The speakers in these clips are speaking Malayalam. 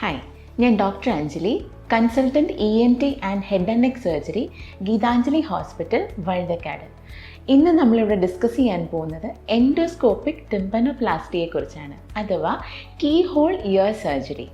ഹായ് ഞാൻ doctor Anjali consultant E N T and head and neck surgery Geethanjali hospital Vazhuthacaud ഇന്ന് നമ്മളിവിടെ ഡിസ്കസ് ചെയ്യാൻ പോകുന്നത് എൻഡോസ്കോപ്പിക് ടിമ്പനോപ്ലാസ്റ്റിയെ കുറിച്ചാണ് അഥവാ കീ ഹോൾ ഇയർ സർജറി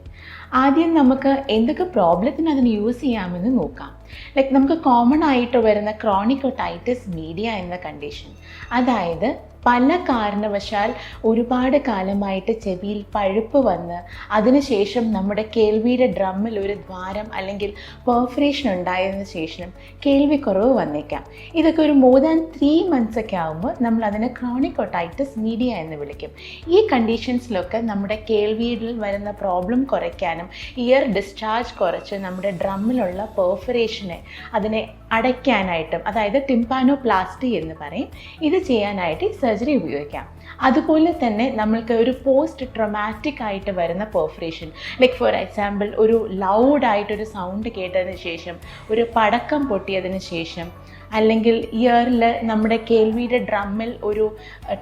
ആദ്യം നമുക്ക് എന്തൊക്കെ പ്രോബ്ലത്തിന് അതിന് യൂസ് ചെയ്യാമെന്ന് നോക്കാം. ലൈക്ക് നമുക്ക് കോമൺ ആയിട്ട് വരുന്ന ക്രോണിക്കോട്ടൈറ്റിസ് മീഡിയ എന്ന കണ്ടീഷൻ അതായത് പല കാരണവശാൽ ഒരുപാട് കാലമായിട്ട് ചെവിയിൽ പഴുപ്പ് വന്ന് അതിനുശേഷം നമ്മുടെ കേൾവിയുടെ ഡ്രമ്മിൽ ഒരു ദ്വാരം അല്ലെങ്കിൽ പെർഫറേഷൻ ഉണ്ടായതിനു ശേഷം കേൾവിക്കുറവ് വന്നേക്കാം. ഇതൊക്കെ ഒരു മോർ ദാൻ ത്രീ മന്ത്സ് ഒക്കെ ആകുമ്പോൾ നമ്മൾ അതിനെ ക്രോണിക്കോട്ടൈറ്റിസ് മീഡിയ എന്ന് വിളിക്കും. ഈ കണ്ടീഷൻസിലൊക്കെ നമ്മുടെ കേൾവിയിൽ വരുന്ന പ്രോബ്ലം കുറയ്ക്കാനും ഇയർ ഡിസ്ചാർജ് കുറച്ച് നമ്മുടെ ഡ്രമ്മിലുള്ള പെർഫറേഷനെ അതിനെ അടയ്ക്കാനായിട്ടും അതായത് ടിംപാനോപ്ലാസ്റ്റി എന്ന് പറയും ഇത് ചെയ്യാനായിട്ട് ഈ സർജറി ഉപയോഗിക്കാം. അതുപോലെ തന്നെ നമ്മൾക്ക് ഒരു പോസ്റ്റ് ട്രൊമാറ്റിക് ആയിട്ട് വരുന്ന പെർഫറേഷൻ ലൈക്ക് ഫോർ എക്സാമ്പിൾ ഒരു ലൗഡായിട്ടൊരു സൗണ്ട് കേട്ടതിന് ശേഷം ഒരു പടക്കം പൊട്ടിയതിന് ശേഷം അല്ലെങ്കിൽ ഇയറിൽ നമ്മുടെ കേൾവിയുടെ ഡ്രമ്മിൽ ഒരു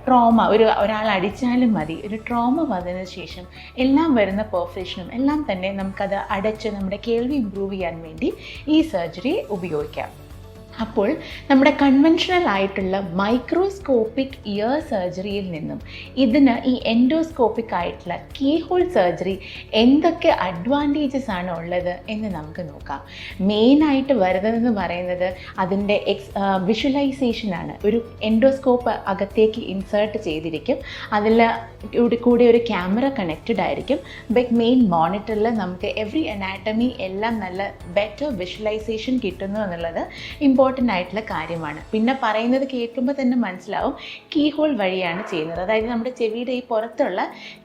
ട്രോമ ഒരു ഒരാൾ അടിച്ചാലും മതി ഒരു ട്രോമ വന്നതിന് ശേഷം എല്ലാം വരുന്ന പെർഫറേഷനും എല്ലാം തന്നെ നമുക്കത് അടച്ച് നമ്മുടെ കേൾവി ഇമ്പ്രൂവ് ചെയ്യാൻ വേണ്ടി ഈ സർജറി ഉപയോഗിക്കാം. അപ്പോൾ നമ്മുടെ കൺവെൻഷണൽ ആയിട്ടുള്ള മൈക്രോസ്കോപ്പിക് ഇയർ സർജറിയിൽ നിന്നും ഇതിന് ഈ എൻഡോസ്കോപ്പിക് ആയിട്ടുള്ള കീ ഹോൾ സർജറി എന്തൊക്കെ അഡ്വാന്റേജസ് ആണ് ഉള്ളത് എന്ന് നമുക്ക് നോക്കാം. മെയിനായിട്ട് വരുന്നതെന്ന് പറയുന്നത് അതിന്റെ എക്സ് വിഷ്വലൈസേഷൻ ആണ്. ഒരു എൻഡോസ്കോപ്പ് അകത്തേക്ക് ഇൻസേർട്ട് ചെയ്തിരിക്കും. അതിൽ കൂടെ ഒരു ക്യാമറ കണക്റ്റഡ് ആയിരിക്കും. ബട്ട് മെയിൻ മോണിറ്ററിൽ നമുക്ക് എവറി അനാറ്റമി എല്ലാം നല്ല ബെറ്റർ വിഷ്വലൈസേഷൻ കിട്ടുന്നു എന്നുള്ളത് ഇമ്പോർട്ടന്റ് ആയിട്ടുള്ള കാര്യമാണ്. പിന്നെ പറയുന്നത് കേൾക്കുമ്പോൾ തന്നെ മനസ്സിലാവും കീ ഹോൾ വഴിയാണ് ചെയ്യുന്നത്. അതായത് നമ്മുടെ ചെവിയുടെ ഈ പുറത്തുള്ള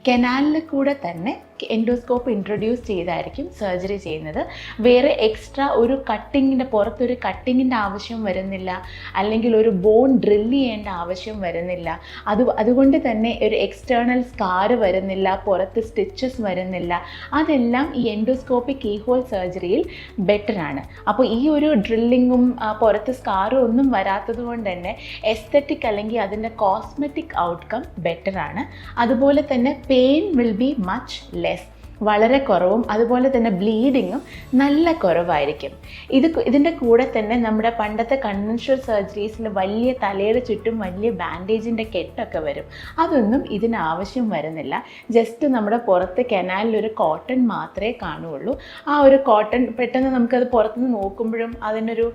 കെനാലിൽ കൂടെ തന്നെ എൻഡോസ്കോപ്പ് ഇൻട്രൊഡ്യൂസ് ചെയ്തായിരിക്കും സർജറി ചെയ്യുന്നത്. വേറെ എക്സ്ട്രാ ഒരു കട്ടിങ്ങിന്റെ പുറത്തൊരു കട്ടിങ്ങിന്റെ ആവശ്യം വരുന്നില്ല. അല്ലെങ്കിൽ ഒരു ബോൺ ഡ്രില്ല് ചെയ്യേണ്ട ആവശ്യം വരുന്നില്ല. അത് അതുകൊണ്ട് തന്നെ ഒരു എക്സ്റ്റേണൽ സ്കാർ വരുന്നില്ല പുറത്ത് സ്റ്റിച്ചസ് വരുന്നില്ല. അതെല്ലാം ഈ എൻഡോസ്കോപ്പിക് കീഹോൾ സർജറിയിൽ ബെറ്ററാണ് അപ്പോൾ ഈ ഒരു ഡ്രില്ലിങ്ങും പുറത്ത് സ്കാറും ഒന്നും വരാത്തത് കൊണ്ട് തന്നെ എസ്തറ്റിക് അല്ലെങ്കിൽ അതിന്റെ കോസ്മെറ്റിക് ഔട്ട്കം ബെറ്ററാണ് അതുപോലെ തന്നെ pain will be much less വളരെ കുറവും അതുപോലെ തന്നെ ബ്ലീഡിങ്ങും നല്ല കുറവായിരിക്കും. ഇത് ഇതിന്റെ കൂടെ തന്നെ നമ്മുടെ പണ്ടത്തെ കൺവെൻഷണൽ സർജറീസിൽ വലിയ തലയുടെ ചുറ്റും വലിയ ബാൻഡേജിന്റെ കെട്ടൊക്കെ വരും. അതൊന്നും ഇതിന് ആവശ്യം വരുന്നില്ല. ജസ്റ്റ് നമ്മുടെ പുറത്ത് കനാലിൽ ഒരു കോട്ടൺ മാത്രമേ കാണുകയുള്ളൂ ആ ഒരു കോട്ടൺ പെട്ടെന്ന് നമുക്കത് പുറത്തുനിന്ന് നോക്കുമ്പോഴും അതിനൊരു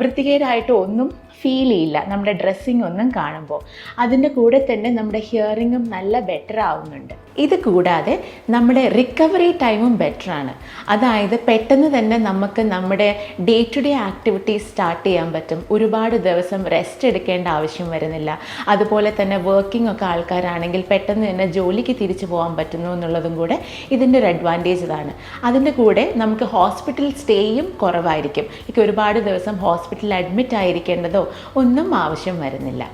വൃത്തികേടായിട്ട് ഒന്നും ഫീൽ ചെയ്യില്ല നമ്മുടെ ഡ്രസ്സിങ് ഒന്നും കാണുമ്പോൾ. അതിന്റെ കൂടെ തന്നെ നമ്മുടെ ഹിയറിങ്ങും നല്ല ബെറ്റർ ആവുന്നുണ്ട്. ഇത് കൂടാതെ നമ്മുടെ റിക്കവറി ടൈമും ബെറ്ററാണ് അതായത് പെട്ടെന്ന് തന്നെ നമുക്ക് നമ്മുടെ day to day activities start ചെയ്യാൻ പറ്റും. ഒരുപാട് ദിവസം റെസ്റ്റ് എടുക്കേണ്ട ആവശ്യം വരുന്നില്ല. അതുപോലെ തന്നെ വർക്കിംഗ് ഒക്കെ ആൾക്കാരാണെങ്കിൽ പെട്ടെന്ന് തന്നെ ജോലിക്ക് തിരിച്ചു പോകാൻ പറ്റുന്നു എന്നുള്ളതും കൂടെ ഇതിന്റെ ഒരു അഡ്വാന്റേജ് ഇതാണ്. അതിന്റെ കൂടെ നമുക്ക് ഹോസ്പിറ്റൽ സ്റ്റേയും കുറവായിരിക്കും. ഇപ്പം ഒരുപാട് ദിവസം ഹോസ്പിറ്റലിൽ അഡ്മിറ്റ് ആയിരിക്കേണ്ടതോ ഒന്നും ആവശ്യം വരുന്നില്ല.